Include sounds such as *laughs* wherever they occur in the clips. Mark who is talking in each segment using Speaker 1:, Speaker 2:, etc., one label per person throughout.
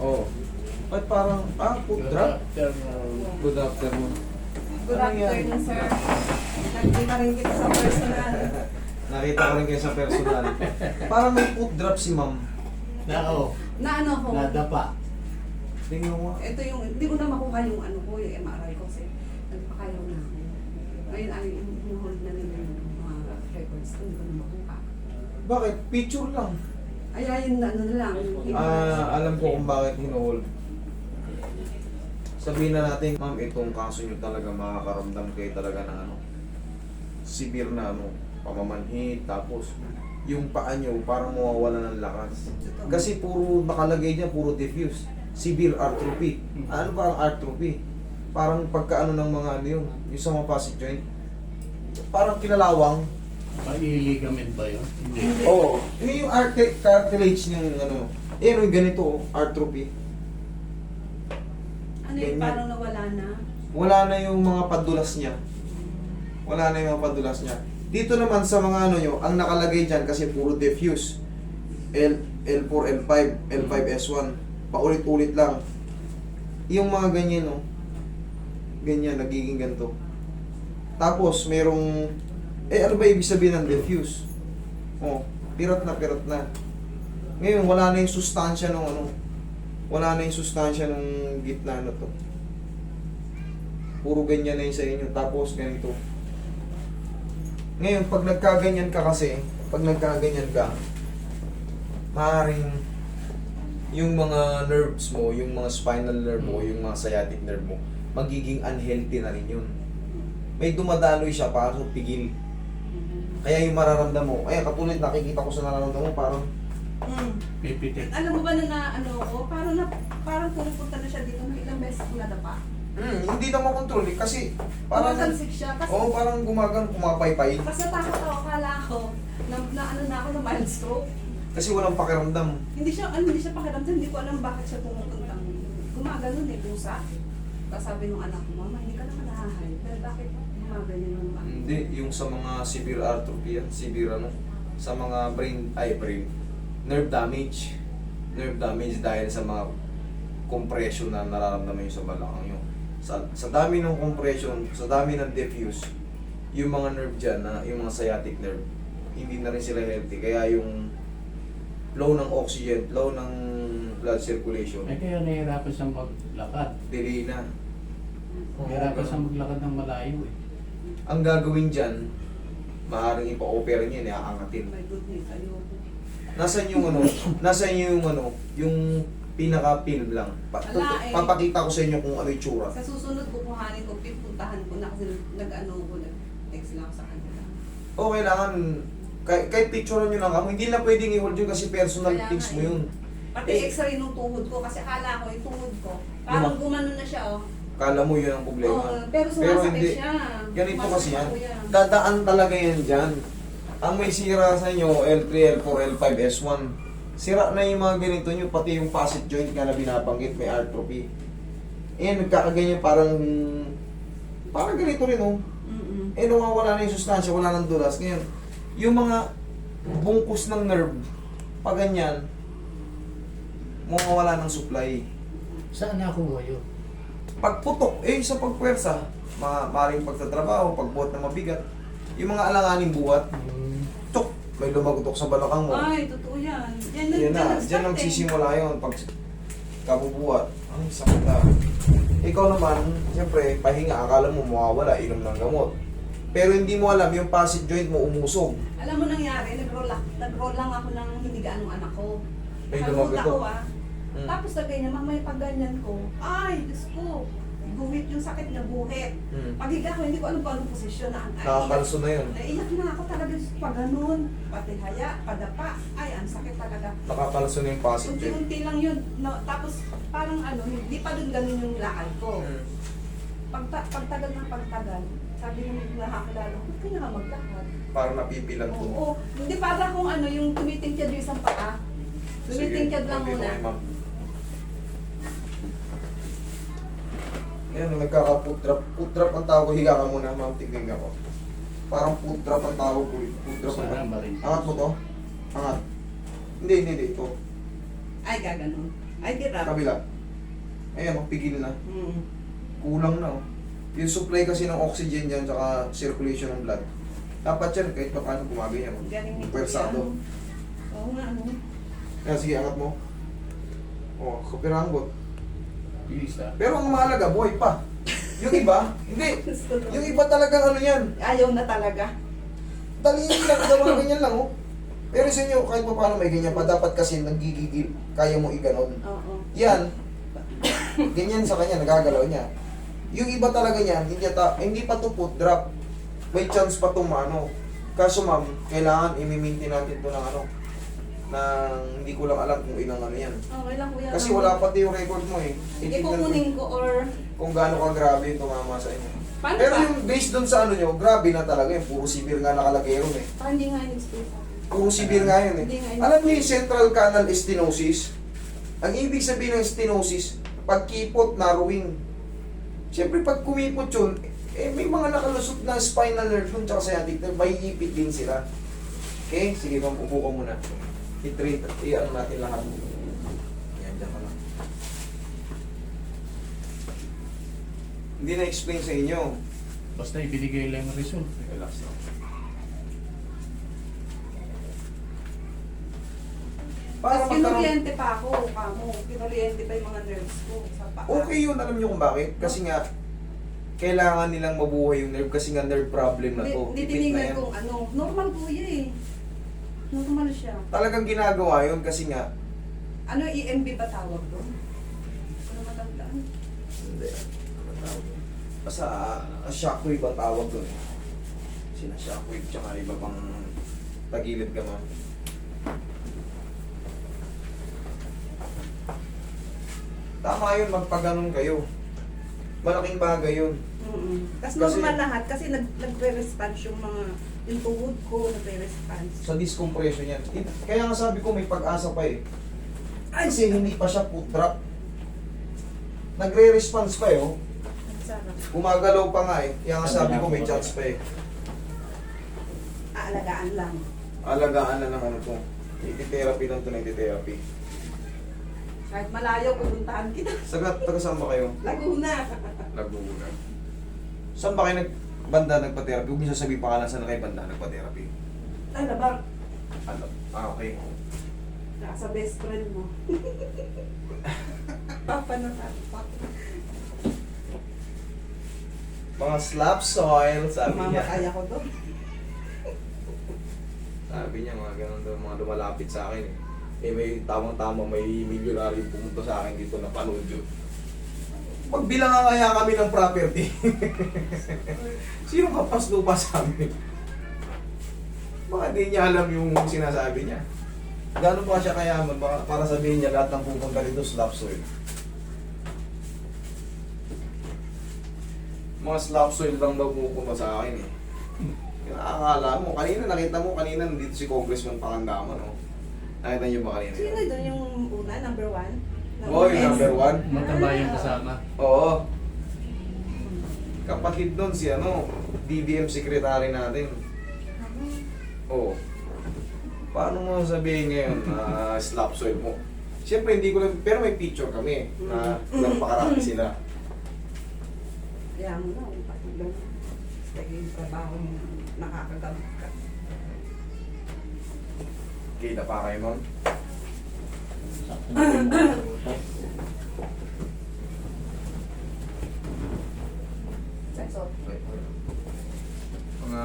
Speaker 1: Oo. Ba't parang, ah, food drop?
Speaker 2: afternoon.
Speaker 1: Good afternoon.
Speaker 3: Good
Speaker 1: Ano yan?
Speaker 3: afternoon, sir. Nagkita rin kita sa personal. *laughs*
Speaker 1: Nakita ko rin kayo sa personal. parang may food drop si ma'am.
Speaker 2: Nao,
Speaker 3: Na ano ko,
Speaker 2: nadapa.
Speaker 1: Tingnan mo.
Speaker 3: ito yung, hindi ko na makuha yung ano ko, yung MRI ko kasi nagpakayaw na ako. Ngayon ay inuhold na nila yung mga records ko, hindi ko na makuha.
Speaker 1: Bakit? Picture lang.
Speaker 3: Ay, ayun na ano na lang.
Speaker 1: Ah, alam ko kung bakit hinuhold. Sabihin na natin, ma'am, itong kaso nyo talaga makakaramdam kayo talaga ng ano, severe na ano, pamamanhid, tapos yung paa nyo parang mawawala ng lakas. Kasi puro nakalagay dyan, puro diffuse. Severe atrophy. Ano ba ang atrophy? Parang pagkaano ng mga ano yun, yung sa mga joint. Parang kilalawang.
Speaker 2: Mailigamen ba yun? Hindi.
Speaker 1: Oo. Oh, yun yung arte- cartilage ng ano. Eh, ano yung ganito, oh, atrophy.
Speaker 3: Ano yung
Speaker 1: ganyan.
Speaker 3: parang nawala na?
Speaker 1: Wala na yung mga padulas niya. Wala na yung mga padulas niya. Dito naman sa mga ano nyo, ang nakalagay dyan kasi puro diffuse. L, L4, L5, L5, S1. Paulit-ulit lang. Yung mga ganyan, no? Ganyan, nagiging ganito. Tapos, merong... Eh, ano ba ibig sabihin ng diffuse? Oh, pirat na, pirat na. Ngayon, wala na yung sustansya ng ano. Wala na yung sustansya ng gitna na to. Puro ganyan na yun sa inyo. Tapos ganito. Ngayon, pag nagkaganyan ka kasi, pag nagkaganyan ka, maaaring yung mga nerves mo, yung mga spinal nerve mo, yung mga sciatic nerve mo, magiging unhealthy na rin yun. May dumadaloy siya para pigil. Kaya yung mararamdam mo, ay katulad nakikita ko sa nararamdam mo, parang
Speaker 3: Mm.
Speaker 2: Pipitik.
Speaker 3: Alam mo ba na, na ano ko, parang na, parang pumupunta na siya dito, may ilang beses ko nadapa.
Speaker 1: hmm, hindi na makontrol eh, kasi parang,
Speaker 3: Parang siya, kasi,
Speaker 1: oh, parang gumagan, kumapaypay.
Speaker 3: kasi natakot ako, akala ko, na, na ano na ako na mild stroke.
Speaker 1: Kasi walang pakiramdam.
Speaker 3: Hindi siya, ano, hindi siya pakiramdam, hindi ko alam bakit siya pumupuntang, gumagano eh, pusa. Tapos sabi nung anak ko, mama, hindi ka naman nahahay. Pero bakit gumaganyan yung ba?
Speaker 1: Hindi, yung sa mga severe atrophy severe ano, sa mga brain, ay brain, nerve damage. Nerve damage dahil sa mga compression na nararamdaman nyo sa balakang nyo. Sa, sa dami ng compression, sa dami ng diffuse, yung mga nerve dyan, na, yung mga sciatic nerve, hindi na rin sila healthy. Kaya yung flow ng oxygen, flow ng blood circulation,
Speaker 2: Eh kaya nahihirapan siyang maglakad.
Speaker 1: delay na.
Speaker 2: Nahihirapan siyang maglakad ng malayo eh.
Speaker 1: Ang gagawin dyan, maaaring ipa-opera nyo, iaangatin.
Speaker 3: My goodness, ayoko.
Speaker 1: Nasaan yung ano? Nasaan yung ano? Yung pinaka-film lang. Pa-
Speaker 3: Wala eh.
Speaker 1: Papakita ko sa inyo kung ano yung tsura.
Speaker 3: Sa susunod kukuhanin ko, pipuntahan ko na kasi nag-ano ko, nag-text lang sa kanila.
Speaker 1: O kailangan, kahit, kahit picture nyo lang kamo, hindi na pwedeng i-hold yun kasi personal
Speaker 3: Kaya
Speaker 1: things
Speaker 3: nga
Speaker 1: mo
Speaker 3: eh.
Speaker 1: yun.
Speaker 3: Pati
Speaker 1: Eh.
Speaker 3: x-ray nung tuhod ko, kasi akala ko yung tuhod ko, parang gumano na siya, oh.
Speaker 1: Kala mo yun ang problema.
Speaker 3: Oo, pero
Speaker 1: Pero
Speaker 3: sumasakit
Speaker 1: hindi.
Speaker 3: siya.
Speaker 1: Ganito kasi yan.
Speaker 3: Sumasakit ako
Speaker 1: Dadaan talaga yan dyan. Ang may sira sa inyo, L3, L4, L5, S1. Sira na yung mga ganito nyo, pati yung facet joint nga na binabanggit, may atrophy. Eh, nagkakaganyan parang, parang ganito rin oh.
Speaker 3: Mm-mm.
Speaker 1: eh nawawala na yung sustansya, wala nang dulas. Ngayon, yung mga bungkus ng nerve, pag ganyan, mawawala ng supply.
Speaker 2: Saan nakuha yun?
Speaker 1: Pagputok, eh sa pagpwersa, ma maring pagtatrabaho, pagbuhat na mabigat, yung mga alanganing buhat, tok, may lumagutok sa balakang mo.
Speaker 3: Ay, totoo yan. Yan,
Speaker 1: Yan na, dyan
Speaker 3: eh.
Speaker 1: nagsisimula yun, pag kabubuhat. Ay, sakit na. Ikaw naman, siyempre, pahinga, akala mo mawawala, inom ng gamot. Pero hindi mo alam, yung facet joint mo umusog.
Speaker 3: Alam mo nangyari, nag-roll, nag-roll lang ako ng hinigaan ng anak ko.
Speaker 1: May lumagutok.
Speaker 3: ako ah.
Speaker 1: Mm.
Speaker 3: Tapos na ganyan, mamaya pag ganyan ko, ay, Diyos ko, guhit yung sakit na guhit.
Speaker 1: Mm.
Speaker 3: Pag higa ko, hindi ko alam kung anong posisyon na.
Speaker 1: Nakakalso na yun.
Speaker 3: Naiyak na ako talaga pag ganun. Pati haya, padapa. Ay, ang sakit talaga.
Speaker 1: Nakakalso na yung joint.
Speaker 3: Unti-unti lang yun. No, tapos parang ano, hindi pa din ganun yung lakad ko.
Speaker 1: Mm.
Speaker 3: Pag, pagtagal ng pagtagal, sabi ng nakakilala ko, ba't ka nga maglakad?
Speaker 1: Parang napipilan ko.
Speaker 3: Oo, hindi para kung ano, yung tumitingkad yung isang paa. Tumitingkad lang muna.
Speaker 1: kay ma'am. Yan. Foot drop ang tawag ko. Higa ka muna, ma'am. Tignan ako. Parang drop ang tawag ko. eh. Drop
Speaker 2: Sana
Speaker 1: ang
Speaker 2: ba rin?
Speaker 1: Angat mo to. Angat. Hindi, hindi, hindi. Ito.
Speaker 3: Ay, gaganon. Ay, hirap.
Speaker 1: Kabila. Ayan, magpigil na.
Speaker 3: Mm.
Speaker 1: Kulang na oh. Yung supply kasi ng oxygen dyan, tsaka circulation ng blood. Dapat yan, kahit pa paano gumagay yan.
Speaker 3: Galing ni
Speaker 1: Pwersado.
Speaker 3: Kuya. Oo nga, ano.
Speaker 1: Kaya sige, angat mo. Oh, kapiranggot.
Speaker 2: Bilis ah.
Speaker 1: Pero ang mahalaga, buhay pa. Yung iba, hindi. *laughs* Yung iba talagang ano yan.
Speaker 3: Ayaw na talaga.
Speaker 1: Dali lang, gawa ganyan lang oh. Pero sa inyo, kahit pa paano may ganyan pa, dapat kasi nagigigil, kaya mo iganon.
Speaker 3: Oo.
Speaker 1: Yan, ganyan sa kanya, nagagalaw niya. Yung iba talaga niyan, hindi, ta, hindi pa to put drop. May chance pa to maano. Kaso ma'am, kailangan i-maintain natin to ng ano, ng hindi ko lang alam kung ilang ano yan.
Speaker 3: Okay lang, kuya.
Speaker 1: Kasi wala pati yung record mo eh.
Speaker 3: Sige,
Speaker 1: Titignan ko
Speaker 3: kukunin ko or...
Speaker 1: kung gaano ka grabe yung tumama sa inyo.
Speaker 3: Paano
Speaker 1: Pero
Speaker 3: ba?
Speaker 1: yung based doon sa ano nyo, grabe na talaga yun. Puro severe nga nakalagay ron eh.
Speaker 3: Parang hindi nga in-explain.
Speaker 1: Puro severe nga yun eh.
Speaker 3: Hindi nga yun.
Speaker 1: Alam niyo yung central canal stenosis? Ang ibig sabihin ng stenosis, pagkipot, narrowing. Siyempre pag kumipot yun, eh may mga nakalusot na spinal nerve dun tsaka sciatic nerve, may ipit din sila. Okay? Sige, ma'am, upo ka muna. I-treat, i-ano natin lahat. Yan, dyan ka lang. Hindi na-explain sa inyo.
Speaker 2: Basta ibinigay lang yung result.
Speaker 1: Relax lang. Para
Speaker 3: Tapos
Speaker 1: magkaroon...
Speaker 3: kinuryente pa ako, kamo. Kinuryente pa yung mga nerves ko sa paa.
Speaker 1: Okay yun, alam nyo kung bakit? Kasi nga, kailangan nilang mabuhay yung nerve kasi nga nerve problem na to.
Speaker 3: hindi
Speaker 1: Ipit na
Speaker 3: tinignan
Speaker 1: yan.
Speaker 3: kung ano. Normal kuya eh. Normal siya.
Speaker 1: Talagang ginagawa yun kasi nga,
Speaker 3: Ano, EMB ba tawag doon? Na matandaan.
Speaker 1: hindi, ano tawag yun? Basta uh, shockwave ang tawag doon. Sina shockwave tsaka iba pang tagilid ka ma'am. Tama yun, magpaganon kayo. Malaking bagay yun.
Speaker 3: Mm Tapos
Speaker 1: Kasi-
Speaker 3: normal lahat kasi nag nagre-response yung mga yung tuhod ko nagre-response.
Speaker 1: sa discompression yan. It- Kaya nga sabi ko may pag-asa pa eh. Kasi hindi pa siya put drop. Nagre-response pa eh. Oh.
Speaker 3: Ang sarap.
Speaker 1: Gumagalaw pa nga eh. Kaya nga sabi ko may chance pa eh.
Speaker 3: Aalagaan lang.
Speaker 1: Alagaan na ng ano to. Iti-therapy lang to na iti-therapy.
Speaker 3: Kahit malayo, pupuntahan kita.
Speaker 1: Sagat, taga saan ba kayo?
Speaker 3: Laguna.
Speaker 1: Laguna. Saan ba kayo nagbanda nagpa-therapy? Huwag niyo sasabihin pa ka lang saan na kayo banda nagpa-therapy.
Speaker 3: Ano ba?
Speaker 1: Ano? Ah, okay.
Speaker 3: Nasa best friend mo. *laughs* Papa na papa.
Speaker 1: Mga slap soil, sabi niya.
Speaker 3: Mamatay ako doon.
Speaker 1: Sabi niya, mga ganun daw, mga lumalapit sa akin eh. Eh may tamang-tama, may milyonary pumunta sa akin dito na panood yun. Magbilang nga kaya kami ng property. *laughs* Sino kapaslo pa sa amin? Baka di niya alam yung sinasabi niya. Gano'n pa siya kayaman baka para sabihin niya lahat ng pupunta dito slap soil. Mga slap soil lang daw pupunta sa akin eh. *laughs* Nakakala mo, kanina nakita mo, kanina nandito si Congressman Pangandaman, no? Nakita niyo ba kanina?
Speaker 3: Sino doon yung una, number one?
Speaker 1: Oo, yung number one.
Speaker 2: Mataba yung kasama.
Speaker 1: Oo. Kapatid nun si ano, DBM secretary natin. Oo. Paano mo sabihin ngayon na slap soil mo? Siyempre hindi ko lang, pero may picture kami na napakarami sila.
Speaker 3: Kaya mo na, patulang. Kaya yung trabaho mo nakakagamot ka.
Speaker 1: Kita pa kayo, ma'am?
Speaker 2: Yung
Speaker 3: So,
Speaker 1: Mga...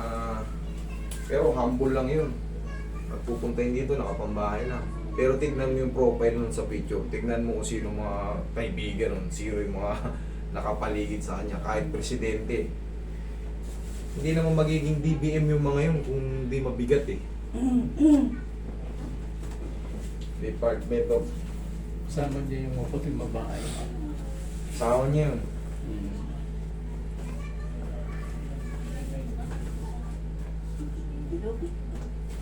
Speaker 1: Pero humble lang yun. Nagpupunta yun dito, nakapambahay na. Pero tignan mo yung profile nun sa picture. Tignan mo kung sino mga kaibigan nun. Sino yung mga *laughs* nakapaligid sa kanya. Kahit presidente. Hindi naman magiging DBM yung mga yun kung hindi mabigat eh. Department of...
Speaker 2: Kasama niya yung maputing babae.
Speaker 1: Sawa niya yun.
Speaker 2: Hmm.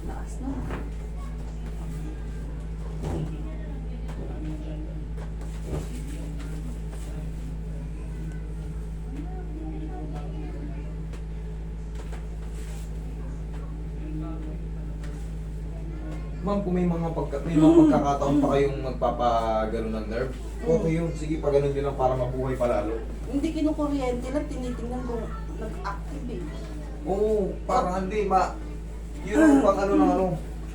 Speaker 3: Lakas na.
Speaker 1: Ma'am, kung may mga, pagka, may mga pagkakataon pa kayong magpapagano ng nerve, okay yun. Sige, pagano nyo lang para mabuhay palalo.
Speaker 3: Hindi kinukuryente lang, tinitingnan ko nag-active eh.
Speaker 1: Oo, parang hindi, ma... Yun ang pang ano ng ano,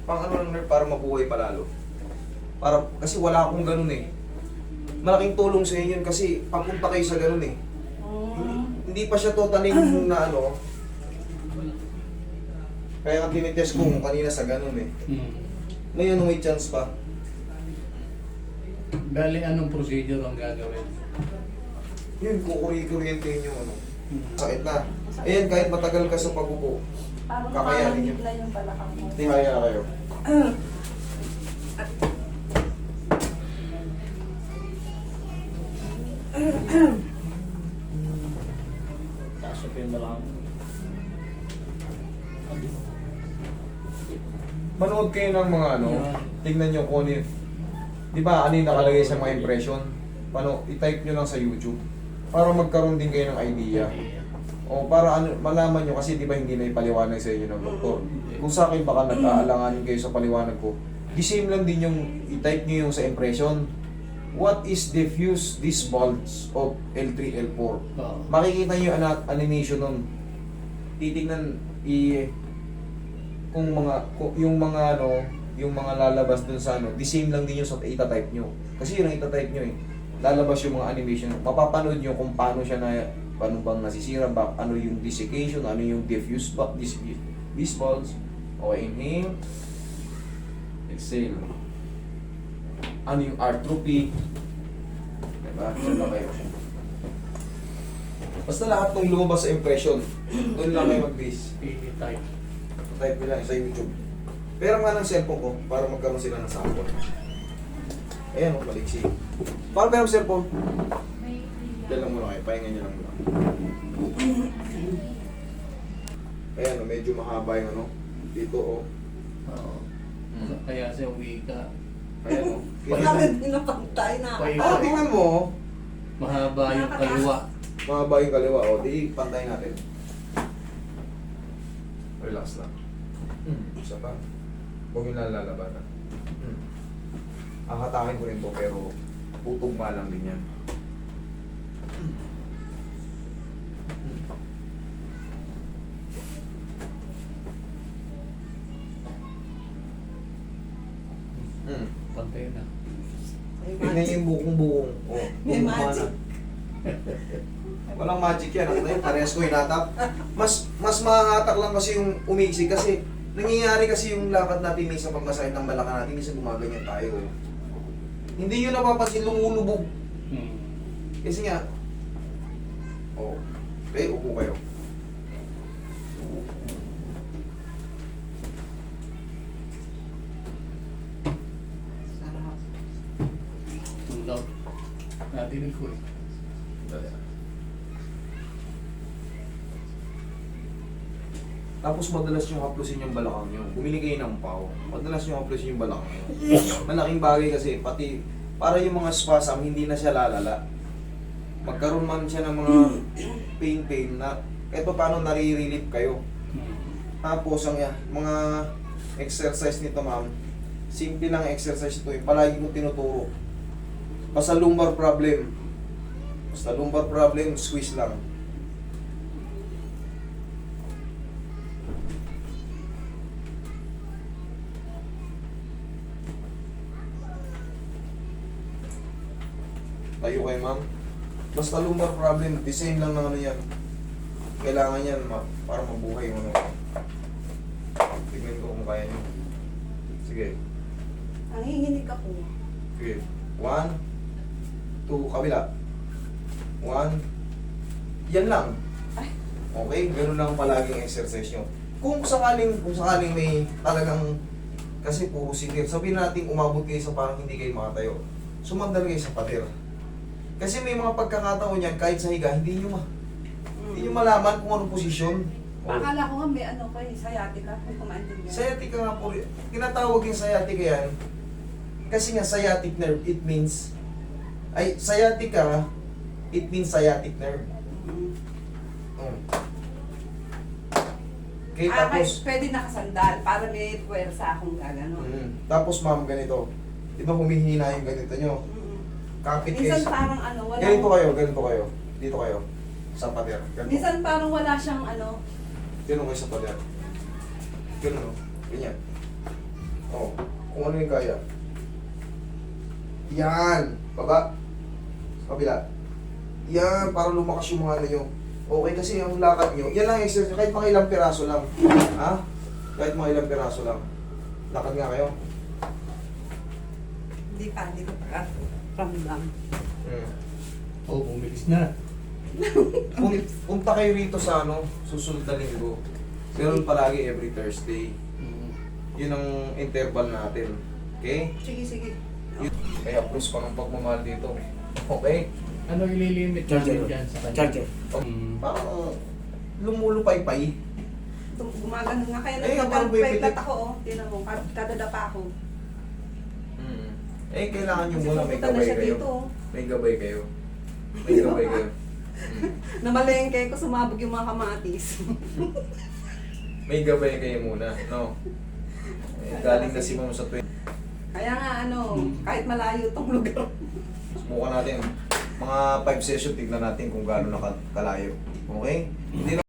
Speaker 1: pang ano ng nerve para mabuhay palalo. Para, kasi wala akong ganun eh. Malaking tulong sa inyo yun kasi papunta kayo sa ganun eh. Hindi, hindi pa siya totally na ano. Kaya tinitest ko kanina sa ganun eh.
Speaker 2: Hmm.
Speaker 1: Ngayon may chance pa.
Speaker 2: Bali, anong procedure ang gagawin?
Speaker 1: Yun, kukuri-kuryente yung ano. Sakit na. Ayan, kahit matagal ka sa pag-upo,
Speaker 3: Parang
Speaker 1: Kakayanin yun.
Speaker 3: na yung balakang mo.
Speaker 1: hindi kaya na kayo. *clears throat*
Speaker 2: Tasapin mo lang.
Speaker 1: Manood kayo ng mga ano,
Speaker 2: Yeah.
Speaker 1: tingnan nyo kung ano. Di ba, ano yung nakalagay sa mga impression? Pano, i-type nyo lang sa YouTube. Para magkaroon din kayo ng idea. O para ano, malaman nyo kasi di ba hindi na ipaliwanag sa inyo ng doktor. Kung sa akin baka nagkaalanganin kayo sa paliwanag ko, the same lang din yung i-type nyo yung sa impression. What is diffuse disc bulge of L3, L4?
Speaker 2: Oo.
Speaker 1: Makikita nyo yung animation nun. Titignan i kung mga kung, yung mga ano, yung mga lalabas dun sa ano, the same lang din yung sa ita-type nyo. Kasi yun ang ita-type nyo eh. Lalabas yung mga animation. Mapapanood nyo kung paano siya na paano bang nasisira ba, ano yung desiccation, ano yung diffuse ba, dis, dis bulge. Okay, inhale. Exhale. Ano yung arthropy. Diba? Diyan lang kayo. Basta lahat ng lumabas sa impression, doon lang kayo mag-base.
Speaker 2: I-type.
Speaker 1: Type lang sa YouTube. Pero nga ng cellphone ko, para magkaroon sila ng sample. Ayan, oh, maliksi. Paano ba yung cellphone? Diyan lang muna kayo, pahinga nyo lang muna. Ayan, oh, medyo mahaba yung ano. Dito, oh.
Speaker 2: Oo.
Speaker 1: Hmm.
Speaker 2: Kaya siya uwi ka.
Speaker 1: Ayan, oh. *laughs*
Speaker 3: Wala rin pinapantay na.
Speaker 1: Oh, tingnan mo, oh.
Speaker 2: Mahaba yung kaliwa.
Speaker 1: Mahaba yung kaliwa, oh. Di, pantay natin. Relax lang. Hmm, isa pa. Huwag yung lalalabanan. Hmm. Ahatakin ko rin to, pero tutugma lang din yan. Hmm.
Speaker 2: Pantay na.
Speaker 3: Magic.
Speaker 1: niyo yung bukong-bukong. Oh,
Speaker 3: May
Speaker 1: tugma
Speaker 3: magic.
Speaker 1: na. Walang magic yan. Nakita niyo, parehas ko hinatap. Mas, mas mahahatak lang kasi yung umiksi kasi nangyayari kasi yung lakad natin minsan pag masakit ng balakang natin, minsan gumaganyan tayo. Hindi yun napapansin, lumulubog.
Speaker 2: Hmm.
Speaker 1: Kasi nga, oh, okay, upo kayo.
Speaker 3: Sarap.
Speaker 2: Tulog. Nadinig ko eh.
Speaker 1: Tapos madalas yung haplusin yung balakang nyo. Bumili kayo ng pau. Madalas yung haplusin yung balakang nyo. *laughs* Malaking bagay kasi pati para yung mga spasm hindi na siya lalala. Magkaroon man siya ng mga *clears throat* pain-pain na kahit pa paano nare-relieve kayo.
Speaker 2: Hmm.
Speaker 1: Tapos ang ya- mga exercise nito ma'am, simple lang exercise ito eh. Palagi ko tinuturo. Basta lumbar problem. Basta lumbar problem, squeeze lang. Basta lumbar problem, the same lang ng ano yan. Kailangan yan ma para mabuhay yung ano. Tignan ko kung kaya nyo. Sige.
Speaker 3: Nanginginig ako.
Speaker 1: Sige. One, two, kabila. One. Yan lang.
Speaker 3: Ay.
Speaker 1: Okay, ganun lang palaging exercise nyo. Kung sakaling, kung sakaling may talagang, kasi puro sikir, sabihin natin umabot kayo sa parang hindi kayo makatayo. Sumandal kayo sa pader. Kasi may mga pagkakataon yan, kahit sa higa, hindi nyo, ma hindi nyo malaman kung anong posisyon.
Speaker 3: Akala ko nga may ano pa eh, sciatica, kung kumaintindihan.
Speaker 1: Sciatica nga po, tinatawag yung sciatica yan. Kasi nga sciatic nerve, it means, ay, sciatica, it means sciatic nerve.
Speaker 3: Mm.
Speaker 1: Oh. Okay,
Speaker 3: ah,
Speaker 1: tapos,
Speaker 3: kahit pwede nakasandal para may puwersa akong gagano.
Speaker 1: mm, tapos ma'am, ganito. Di ba humihina yung ganito nyo?
Speaker 3: Mm.
Speaker 1: Kapit
Speaker 3: Minsan parang ano, wala.
Speaker 1: Ganito kayo, ganito kayo. Dito kayo. Sa pader. Ganito.
Speaker 3: Minsan parang wala siyang ano.
Speaker 1: Ganun kayo sa pader. Ganun o. Ganyan. Oh, kung ano yung kaya. Yan. Baba. Kabila. Yan, para lumakas yung mga ano nyo. Okay kasi ang lakad nyo. Yan lang exercise. Kahit mga ilang piraso lang. Ha? Kahit mga ilang piraso lang. Lakad nga kayo.
Speaker 3: Hindi pa, hindi ko pa ramdam.
Speaker 1: Hmm.
Speaker 2: Oo, bumilis na. *laughs*
Speaker 1: Pun- punta kayo rito sa ano, susunod na linggo. Meron palagi every Thursday.
Speaker 2: Mm.
Speaker 1: Yun ang interval natin. Okay?
Speaker 3: Sige, sige.
Speaker 1: Yun. Kaya plus pa ng pagmamahal dito. Okay?
Speaker 2: Ano ililimit namin dyan sa kanya?
Speaker 4: Charger.
Speaker 2: Mm.
Speaker 1: Parang lumulupay-pay.
Speaker 3: Tum- Gumagano nga. Kaya
Speaker 1: Eh,
Speaker 3: nagpagal
Speaker 1: parang pipitik.
Speaker 3: pwedlat ako, oh. Tinan mo, kadadapa ako.
Speaker 1: Eh, kailangan nyo muna may gabay kayo.
Speaker 3: dito.
Speaker 1: May gabay kayo. May *laughs* gabay kayo. *laughs*
Speaker 3: Namalengke ko, sumabog yung mga kamatis. *laughs*
Speaker 1: May gabay kayo muna, no? Eh, galing na si Ma'am sa 20.
Speaker 3: Kaya nga ano, kahit malayo tong lugar.
Speaker 1: Subukan natin. Mga 5 session, tignan natin kung gaano na ka- kalayo. Okay? Hindi